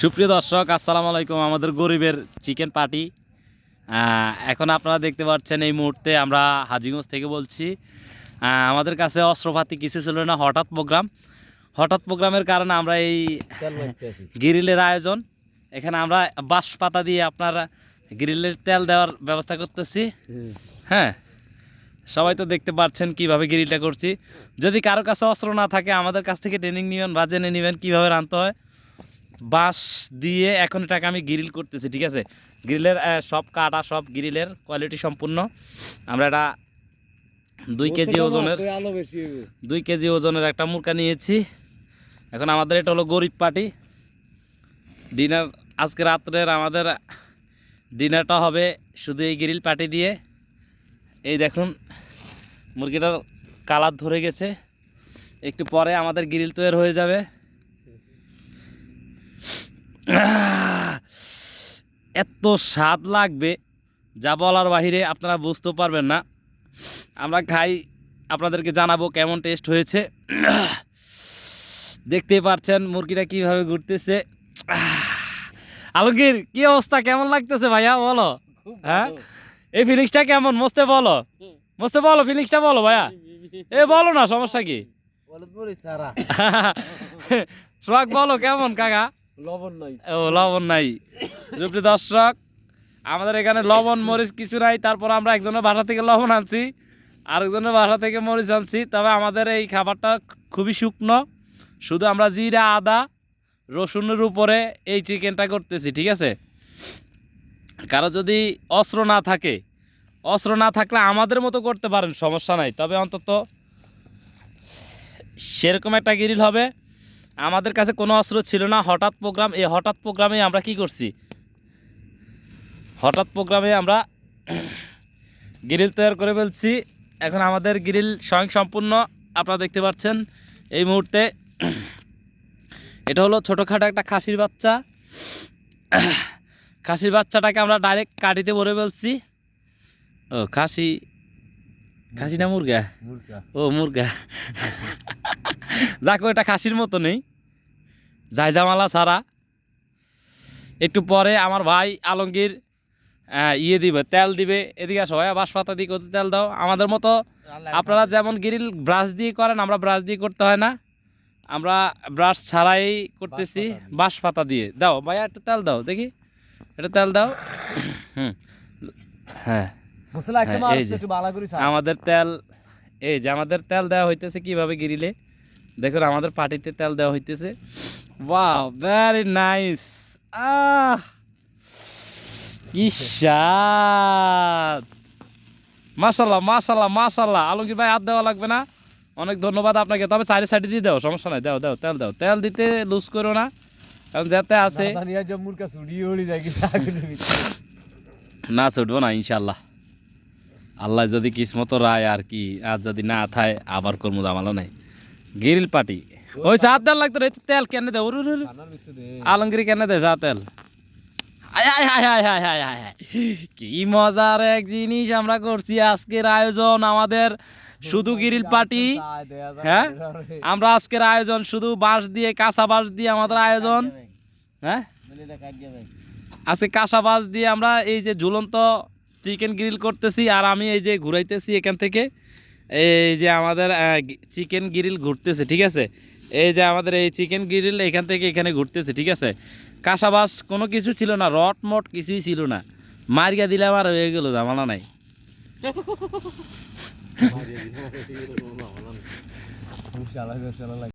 সুপ্রিয় দর্শক আসসালামু আলাইকুম। আমাদের গরিবের চিকেন পার্টি। এখন আপনারা দেখতে পাচ্ছেন এই মুহূর্তে আমরা হাজিগঞ্জ থেকে বলছি। আমাদের কাছে অস্ত্রপাতি কিছু ছিল না হঠাৎ প্রোগ্রাম। হঠাৎ প্রোগ্রামের কারণে আমরা এই গ্রিলের আয়োজন। এখানে আমরা বাঁশ পাতা দিয়ে আপনার গ্রিলের তেল দেওয়ার ব্যবস্থা করতেছি। হ্যাঁ সবাই তো দেখতে পাচ্ছেন কীভাবে গ্রিলটা করছি। যদি কারও কাছে অস্ত্র না থাকে আমাদের কাছ থেকে ট্রেনিং নেবেন বা জেনে নেবেন কীভাবে রাঁধতে হয়। বাঁশ দিয়ে এখন এটাকে আমি গ্রিল করতেছি ঠিক আছে? গ্রিলের সব কাটা সব গ্রিলের কোয়ালিটি সম্পূর্ণ। আমরা এটা দুই কেজি ওজনের দুই কেজি ওজনের একটা মুরগা নিয়েছি। এখন আমাদের এটা হলো গরিব পার্টি। ডিনার আজকে রাত্রের আমাদের ডিনারটা হবে শুধু এই গ্রিল পার্টি দিয়ে। এই দেখুন মুরগিটার কালার ধরে গেছে। একটু পরে আমাদের গ্রিল তৈরি হয়ে যাবে। এত স্বাদ লাগবে যা বলার বাহিরে আপনারা বুঝতেও পারবেন না। আমরা খাই আপনাদেরকে জানাব কেমন টেস্ট হয়েছে। দেখতেই পাচ্ছেন মুরগিটা কীভাবে ঘুরতেছে। আলমগীর কি অবস্থা? কেমন লাগতেছে ভাইয়া? বলো। হ্যাঁ? এই ফিলিংসটা কেমন? মস্তে বলো। মস্তে বলো ফিলিংসটা বলো ভাইয়া। এ বলো না সমস্যা কি? সোহাগ বলো কেমন কাকা? লবণ নাই। ও, লবণ নাই। রূপটি দর্শক, আমাদের এখানে লবণ, মরিচ কিছু নাই, তারপর আমরা একজনের বাসা থেকে লবণ আনছি, আরেকজনের বাসা থেকে মরিচ আনছি, তবে আমাদের এই খাবারটা খুবই শুকনো। শুধু আমরা জিরা, আদা, রসুনের উপরে এই চিকেনটা করতেছি, ঠিক আছে? কারও যদি অস্ত্র না থাকে, অস্ত্র না থাকলে আমাদের মতো করতে পারেন, সমস্যা নাই। তবে অন্তত সেরকম একটা গ্রিল হবে। আমাদের কাছে কোনো অস্ত্র ছিল না। হঠাৎ প্রোগ্রাম এই হঠাৎ প্রোগ্রামে আমরা কি করছি? হঠাৎ প্রোগ্রামে আমরা গ্রিল তৈরি করে ফেলছি। এখন আমাদের গ্রিল স্বয়ং সম্পূর্ণ আপনারা দেখতে পাচ্ছেন এই মুহূর্তে এটা হলো ছোটোখাটো একটা খাসির বাচ্চা। খাসির বাচ্চাটাকে আমরা ডাইরেক্ট কাটিতে ভরে ফেলছি। ও খাসি খাসি না মুরগা? মুরগা। ও মুরগা। দেখো এটা খাসির মতো নেই। জায়জামালা ছাড়া। একটু পরে আমার ভাই আলমগীর ইয়ে দিবে তেল দিবে। এদিকে সবাই বাঁশপাতা দিয়ে কত তেল দাও। আমাদের মতো আপনারা যেমন গ্রিল ব্রাশ দিয়ে করেন আমরা ব্রাশ দিয়ে করতে হয় না। আমরা ব্রাশ ছাড়াই করতেছি বাঁশ পাতা দিয়ে। দাও ভাইয়া একটু তেল দাও দেখি। একটু তেল দাও। হুম। হ্যাঁ। হ্যাঁ। আমাদের তেল এই যে আমাদের তেল দেওয়া হইতেছে কীভাবে গিরিলে দেখুন আমাদের পাটিতে তেল দেওয়া হইতেছে। ওয়াও ভেরি নাইস আহ কি স্বাদ। মাশাল্লাহ মাশাল্লাহ মাশাল্লাহ আলমগীর ভাই হাত দেওয়া লাগবে না। অনেক ধন্যবাদ আপনাকে। তবে চারি সাইডে দিয়ে দাও সমস্যা নাই। দাও দাও তেল দাও। তেল দিতে লুজ করো না। কারণ যাতে আছে না কি ছুটবো না ইনশাল্লাহ আল্লাহ যদি কিসমত রায় আর কি আর যদি না থায় আবার কর্ম জামালা নাই। গিরিল পাটি। ওই সাত তেল লাগতো রে তেল কেন দে ওর আলমগিরি কেন দে সাত তেল। কি মজার এক জিনিস আমরা করছি আজকের আয়োজন আমাদের। শুধু গিরিল পাটি। হ্যাঁ? আমরা আজকের আয়োজন শুধু বাঁশ দিয়ে কাঁচা বাঁশ দিয়ে আমাদের আয়োজন। হ্যাঁ? আজকে কাঁচা বাঁশ দিয়ে আমরা এই যে ঝুলন্ত চিকেন গ্রিল করতেছি আর আমি এই যে ঘুরাইতেছি এখান থেকে। এই যে আমাদের চিকেন গ্রিল ঘুরতেছে ঠিক আছে? এই যে আমাদের এই চিকেন গ্রিল এখান থেকে এখানে ঘুরতেছে ঠিক আছে? কাঁসাবাস কোনো কিছু ছিল না রট মট কিছুই ছিল না। মারিয়া দিলে আমার হয়ে গেল জামানা নাই।